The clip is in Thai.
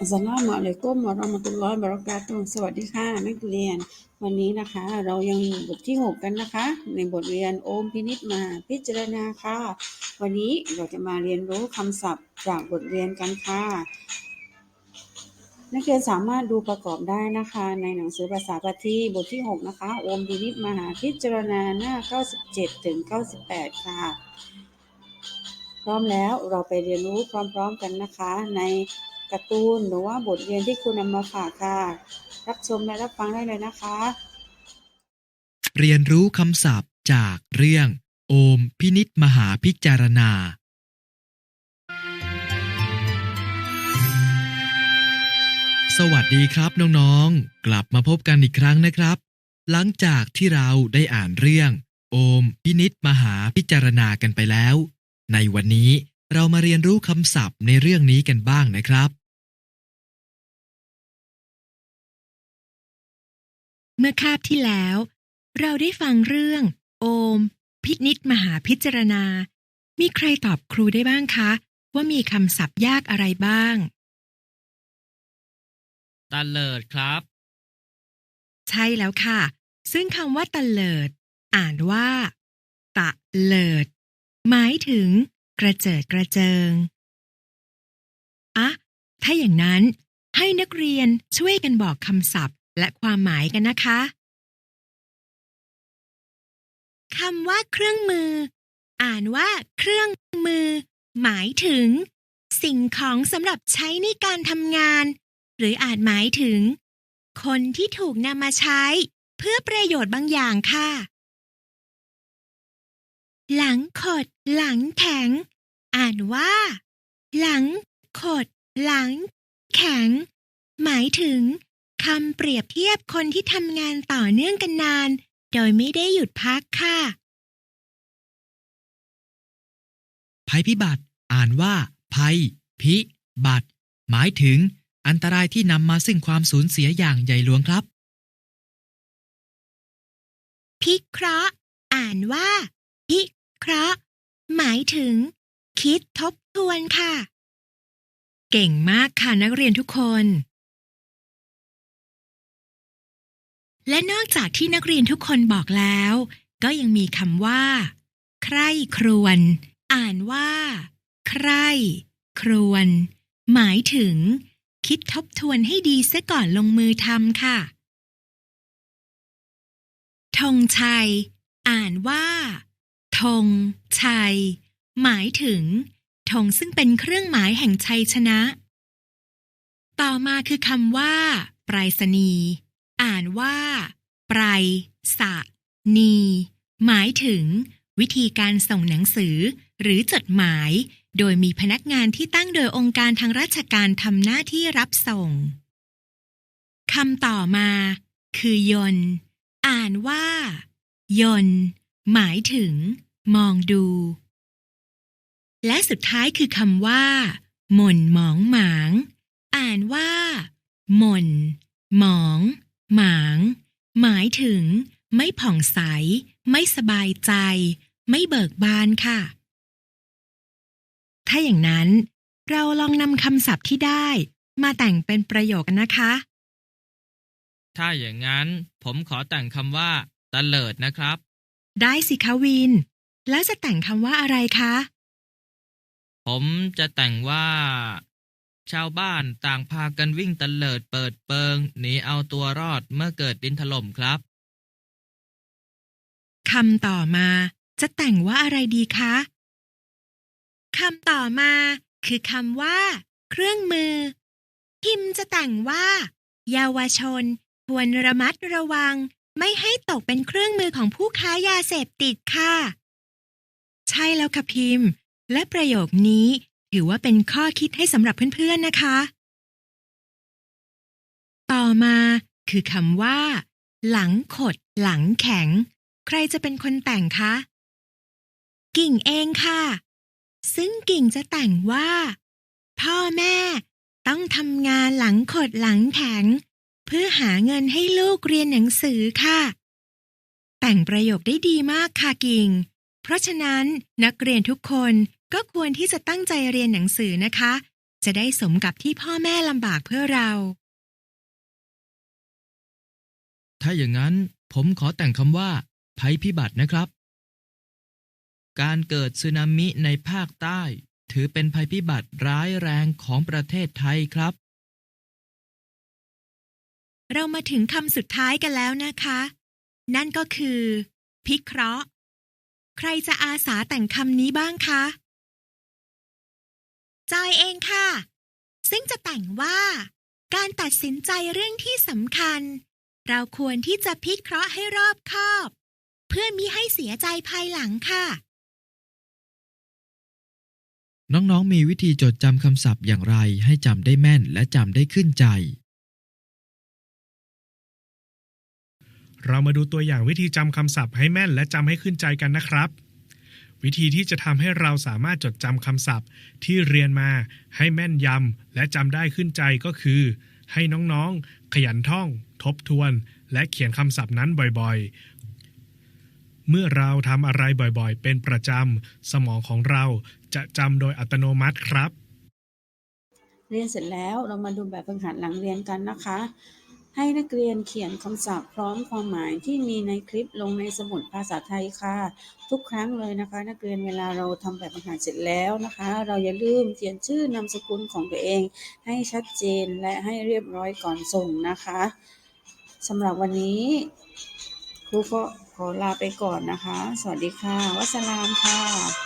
อัสลามุอะลัยกุมวะเราะมะตุลลอฮิวะบะเราะกาตุฮ์สวัสดีค่ะนักเรียน วันนี้นะคะ เรายังอยู่บทที่ 6 กันนะคะ ในบทเรียนโอมพินิจมาพิจารณาค่ะ วันนี้เราจะมาเรียนรู้คำศัพท์จากบทเรียนกันค่ะ นักเรียนสามารถดูประกอบได้นะคะ ในหนังสือภาษาปาทีบทที่ 6 นะคะ โอมพินิจมหาพิจารณาหน้า 97ถึง98 ค่ะ พร้อมแล้วเราไปเรียนรู้พร้อม ๆ กันนะคะใน การ์ตูนหรือว่าบทเรียนที่คุณนำมาฝากค่ะ รับชมและรับฟังได้เลยนะคะ เรียนรู้คำศัพท์จากเรื่อง โอมพินิษมหาพิจารณา สวัสดีครับน้องๆ กลับมาพบกันอีกครั้งนะครับ หลังจากที่เราได้อ่านเรื่อง โอมพินิษมหาพิจารณากันไปแล้ว ในวันนี้ เรามาเรียนรู้คำศัพท์ในเรื่องนี้กันบ้างนะครับ เมื่อคาบที่แล้ว เราได้ฟังเรื่อง โอม พินิษมหาพิจารณา มีใครตอบครูได้บ้างคะ ว่ามีคำศัพท์ยากอะไรบ้าง ตะเลิดครับ ใช่แล้วค่ะ ซึ่งคำว่าตะเลิด อ่านว่า ตะเลิด หมายถึง กระเจิดกระเจิง อะถ้าอย่างนั้นให้นักเรียนช่วยกันบอกคำศัพท์และความหมายกันนะคะคำว่าเครื่องมือ อ่านว่าเครื่องมือ หมายถึง สิ่งของสำหรับใช้ในการทำงาน หรืออาจหมายถึง คนที่ถูกนำมาใช้ เพื่อประโยชน์บางอย่างค่ะ หลังขดหลังแข็ง อ่านว่า หลังขดหลัง แข็ง หมายถึงคำเปรียบเทียบคนที่ทำงานต่อเนื่องกันนาน โดยไม่ได้หยุดพักค่ะ ภัยพิบัติ อ่านว่า ภัย พิบัติ หมายถึง อันตรายที่นำมาซึ่งความสูญเสียอย่างใหญ่หลวงครับ พิเคราะห์ อ่านว่า พิ เคราะห์ หมายถึง คิดทบทวนค่ะ เก่งมากค่ะนักเรียนทุกคน และนอกจากที่นักเรียนทุกคนบอกแล้ว ก็ยังมีคำว่า ใคร่ครวญอ่านว่า ใคร่ครวญหมายถึง คิดทบทวนให้ดีซะก่อนลงมือทำค่ะธงชัย อ่านว่า ธงชัย หมายถึงธงซึ่งเป็นเครื่องหมายแห่งชัยชนะ ต่อมาคือคำว่าปรษณีย์อ่านว่า ปรษณีหมายถึง วิธีการส่งหนังสือ หรือจดหมาย โดยมีพนักงานที่ตั้งโดยองค์การทางราชการทำหน้าที่รับส่งคำต่อมา คือยน อ่านว่า ยน หมายถึง มองดู และสุดท้ายคือคำว่า หม่นหมองหมาง อ่านว่า หม่น หมอง หมาง หมายถึง ไม่ผ่องใส ไม่สบายใจ ไม่เบิกบานค่ะ ถ้าอย่างนั้นเราลองนำคำศัพท์ที่ได้มาแต่งเป็นประโยคกันนะคะ ถ้าอย่างนั้นผมขอแต่งคำว่าตะเลิดนะครับ ได้สิคะวิน แล้วจะแต่งคำว่าอะไรคะ ผมจะแต่งว่า ชาวบ้านต่างพากันวิ่งตะเลิดเปิดเปิงหนีเอาตัวรอดเมื่อเกิดดินถล่มครับคำต่อมา จะแต่งว่าอะไรดีคะคำต่อมา คือคำว่า เครื่องมือ พิมพ์จะแต่งว่า เยาวชน ควรระมัดระวัง ไม่ให้ตกเป็นเครื่องมือของผู้ค้ายาเสพติดค่ะใช่แล้วค่ะพิมพ์ และประโยคนี้ถือว่าเป็นข้อคิดให้สำหรับเพื่อนๆนะคะ ต่อมาคือคำว่า หลังขด หลังแข็ง ใครจะเป็นคนแต่งคะ กิ่งเองค่ะ ซึ่งกิ่งจะแต่งว่า พ่อแม่ ต้องทำงานหลังขดหลังแข็ง เพื่อหาเงินให้ลูกเรียนหนังสือค่ะ แต่งประโยคได้ดีมากค่ะกิ่ง เพราะฉะนั้นนักเรียนทุกคนก็ควรที่จะตั้งใจเรียนหนังสือนะคะ จะได้สมกับที่พ่อแม่ลำบากเพื่อเรา ถ้าอย่างนั้นผมขอแต่งคำว่า ภัยพิบัตินะครับ การเกิดสึนามิในภาคใต้ ถือเป็นภัยพิบัติร้ายแรงของประเทศไทยครับ เรามาถึงคำสุดท้ายกันแล้วนะคะ นั่นก็คือ พิเคราะห์ ใครจะอาสาแต่งคำนี้บ้างคะ จอยเองค่ะ ซึ่งจะแต่งว่า การตัดสินใจเรื่องที่สำคัญ เราควรที่จะพิเคราะห์ให้รอบคอบ เพื่อมิให้เสียใจภายหลังค่ะ น้องๆมีวิธีจดจำคำศัพท์อย่างไรให้จำได้แม่นและจำได้ขึ้นใจ เรามาดูตัวอย่างวิธีจำคำศัพท์ให้แม่นและจำให้ขึ้นใจกันนะครับ วิธีที่จะทำให้เราสามารถจดจำคำศัพท์ ที่เรียนมาให้แม่นยำและจำได้ขึ้นใจก็คือ ให้น้องๆ ขยันท่อง ทบทวน และเขียนคำศัพท์นั้นบ่อยๆ เมื่อเราทำอะไรบ่อยๆ เป็นประจำสมองของเราจะจำโดยอัตโนมัติครับ เรียนเสร็จแล้วเรามาดูแบบฝึกหัดหลังเรียนกันนะคะ ให้นักเรียนเขียนคำศัพท์พร้อมความหมายที่มีในคลิปลงในสมุดภาษาไทยค่ะ ทุกครั้งเลยนะคะ นักเรียนเวลาเราทำแบบฝึกหัดเสร็จแล้วนะคะ เราอย่าลืมเขียนชื่อนามสกุลของตัวเอง ให้ชัดเจนและให้เรียบร้อยก่อนส่งนะคะสำหรับวันนี้ครูก็ขอลาไปก่อนนะคะ สวัสดีค่ะ วัสลามค่ะ